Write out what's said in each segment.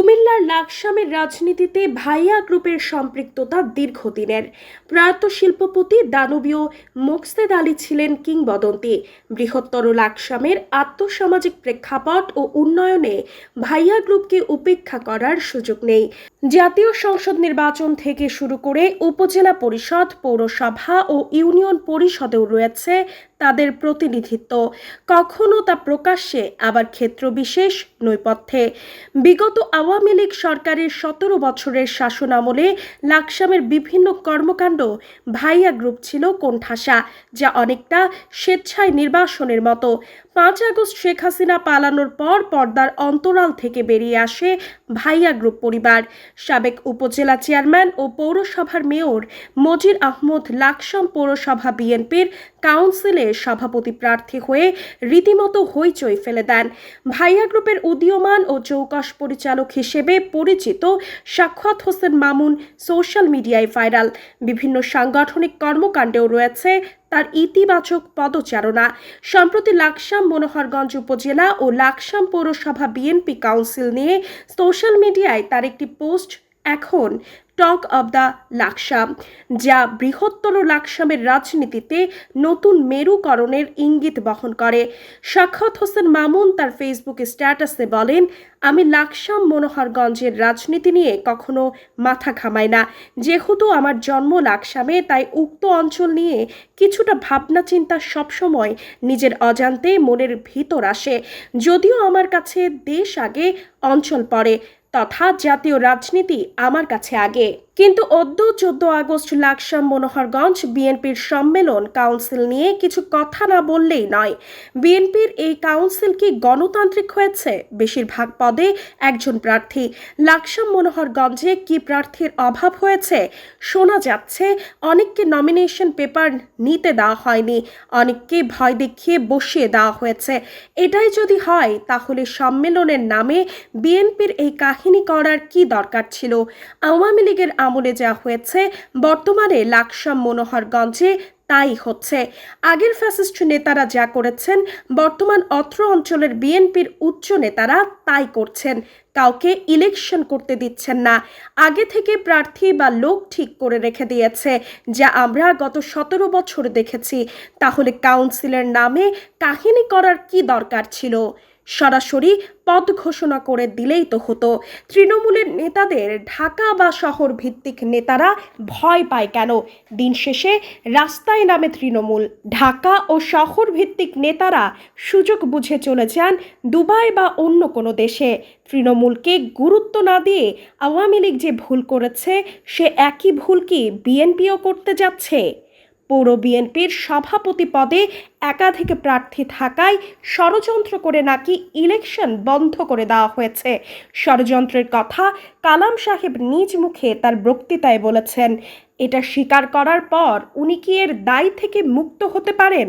কুমিল্লার লাকসামের রাজনীতিতে ভাইয়া গ্রুপের সম্পৃক্ততা দীর্ঘদিনের। প্রয়াত শিল্পপতি দানবীয় মোকসেদ আলী ছিলেন কিংবদন্তি। বৃহত্তর লাকসামের আত্মসামাজিক প্রেক্ষাপট ও উন্নয়নে ভাইয়া গ্রুপকে উপেক্ষা করার সুযোগ নেই। জাতীয় সংসদ নির্বাচন থেকে শুরু করে উপজেলা পরিষদ, পৌরসভা ও ইউনিয়ন পরিষদেও রয়েছে তাদের প্রতিনিধিত্ব। কখনো তা প্রকাশ্যে, আবার ক্ষেত্র বিশেষ, নৈপথ্যে। বিগত আওয়ামী লীগ সরকারের সতেরো বছরের শাসন আমলে লাকসামের বিভিন্ন কর্মকাণ্ড ভাইয়া গ্রুপ ছিল কোণঠাসা, যা অনেকটা স্বেচ্ছায় নির্বাসনের মতো। পাঁচ আগস্ট শেখ হাসিনা পালানোর পর পর্দার অন্তরাল থেকে বেরিয়ে আসে ভাইয়া গ্রুপ পরিবার। সাবেক উপজেলা চেয়ারম্যান ও পৌরসভার মেয়র মজির আহমদ লাকসাম পৌরসভা বিএনপির কাউন্সিলে সভাপতি প্রার্থী হয়ে রীতিমতো হইচই ফেলে দেন। ভাইয়া গ্রুপের উদীয়মান ও চৌকস পরিচালক হিসেবে পরিচিত সাক্ষাৎ হোসেন মামুন সোশ্যাল মিডিয়ায় ভাইরাল। বিভিন্ন সাংগঠনিক কর্মকাণ্ডেও রয়েছে তার ইতিবাচক পদচারণা। সম্প্রতি লাকসাম মনোহরগঞ্জ উপজেলা ও লাকসাম পৌরসভা বিএনপি কাউন্সিল নিয়ে সোশ্যাল মিডিয়ায় তার একটি পোস্ট এখন টক অব দ্য লাকসাম যা বৃহত্তর লাকসামের রাজনীতিতে নতুন মেরুকরণের ইঙ্গিত বহন করে। সাক্ষাৎ হোসেন মামুন তার ফেসবুক স্ট্যাটাসে বলেন, আমি লাকসাম মনোহরগঞ্জের রাজনীতি নিয়ে কখনো মাথা ঘামাই না। যেহেতু আমার জন্ম লাকসামে তাই উক্ত অঞ্চল নিয়ে কিছুটা ভাবনা চিন্তা সবসময় নিজের অজান্তে মনের ভিতর আসে। যদিও আমার কাছে দেশ আগে অঞ্চল পড়ে তথা জাতীয় রাজনীতি আমার কাছে আগে। কিন্তু অদ্য চোদ্দ আগস্ট লাকসাম মনোহরগঞ্জ বিএনপির সম্মেলন কাউন্সিল নিয়ে কিছু কথা না বললেই নয়। বিএনপির এই কাউন্সিল কি গণতান্ত্রিক হয়েছে? বেশিরভাগ পদে একজন প্রার্থী। লাকসাম মনোহরগঞ্জে কি প্রার্থীর অভাব হয়েছে? শোনা যাচ্ছে, অনেককে নমিনেশন পেপার নিতে দেওয়া হয়নি, অনেককে ভয় দেখিয়ে বসিয়ে দেওয়া হয়েছে। এটাই যদি হয়, তাহলে সম্মেলনের নামে বিএনপির এই কাহিনী করার কি দরকার ছিল? আওয়ামী লীগের আমলে যা হয়েছে, বর্তমানে লাকসাম মনোহরগঞ্জে তাই হচ্ছে। আগের ফ্যাসিস্ট নেতারা যা করেছেন, বর্তমান অত্র অঞ্চলের বিএনপির উচ্চ নেতারা তাই করছেন। কাউকে ইলেকশন করতে দিচ্ছেন না। আগে থেকে প্রার্থী বা লোক ঠিক করে রেখে দিয়েছে, যা আমরা গত সতেরো বছর দেখেছি। তাহলে কাউন্সিলের নামে কাহিনী করার কি দরকার ছিল? সরাসরি পদ ঘোষণা করে দিলেই তো হতো। তৃণমূলের নেতাদের ঢাকা বা শহর ভিত্তিক নেতারা ভয় পায় কেন? দিন শেষে রাস্তায় নামে তৃণমূল। ঢাকা ও শহর ভিত্তিক নেতারা সুযোগ বুঝে চলে যান দুবাই বা অন্য কোনো দেশে। তৃণমূলকে গুরুত্ব না দিয়ে আওয়ামী লীগ যে ভুল করেছে, সে একই ভুল কি বিএনপিও করতে যাচ্ছে? পৌর বিএনপির সভাপতি পদে একাধিক প্রার্থী থাকায় ষড়যন্ত্র করে নাকি ইলেকশন বন্ধ করে দেওয়া হয়েছে। ষড়যন্ত্রের কথা কালাম সাহেব নিজ মুখে তার বক্তৃতায় বলেছেন, এটা স্বীকার করার পর উনি কি এর দায় থেকে মুক্ত হতে পারেন?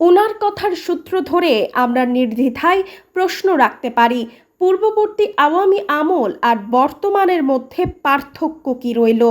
ওনার কথার সূত্র ধরে আমরা নির্দ্বিধায় প্রশ্ন রাখতে পারি পূর্ববর্তী আওয়ামী আমল আর বর্তমানের মধ্যে পার্থক্য কি রইল?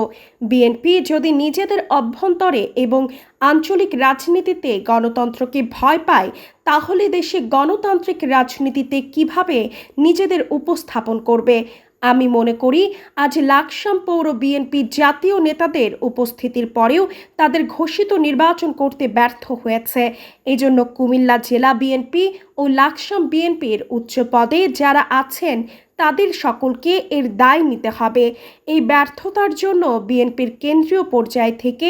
বিএনপি যদি নিজেদের অভ্যন্তরে এবং আঞ্চলিক রাজনীতিতে গণতন্ত্রকে ভয় পায়, তাহলে দেশে গণতান্ত্রিক রাজনীতিতে কীভাবে নিজেদের উপস্থাপন করবে? আমি মনে করি আজ লাকসাম পৌর বিএনপি জাতীয় নেতাদের উপস্থিতির পরেও তাদের ঘোষিত নির্বাচন করতে ব্যর্থ হয়েছে। এজন্য কুমিল্লা জেলা বিএনপি ও লাকসাম বিএনপির উচ্চ পদে যারা আছেন, তাদের সকলকে এর দায় নিতে হবে। এই ব্যর্থতার জন্য বিএনপির কেন্দ্রীয় পর্যায় থেকে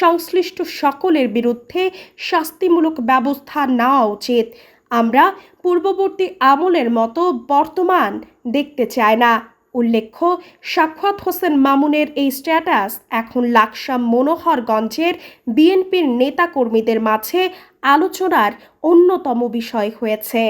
সংশ্লিষ্ট সকলের বিরুদ্ধে শাস্তিমূলক ব্যবস্থা নেওয়া উচিত। আমরা পূর্ববর্তী আমলের মতো বর্তমান দেখতে চাই না। উল্লেখ্য, সাক্ষাৎ হোসেন মামুনের এই স্ট্যাটাস এখন লাকসাম মনোহরগঞ্জের বিএনপির নেতাকর্মীদের মাঝে আলোচনার অন্যতম বিষয় হয়েছে।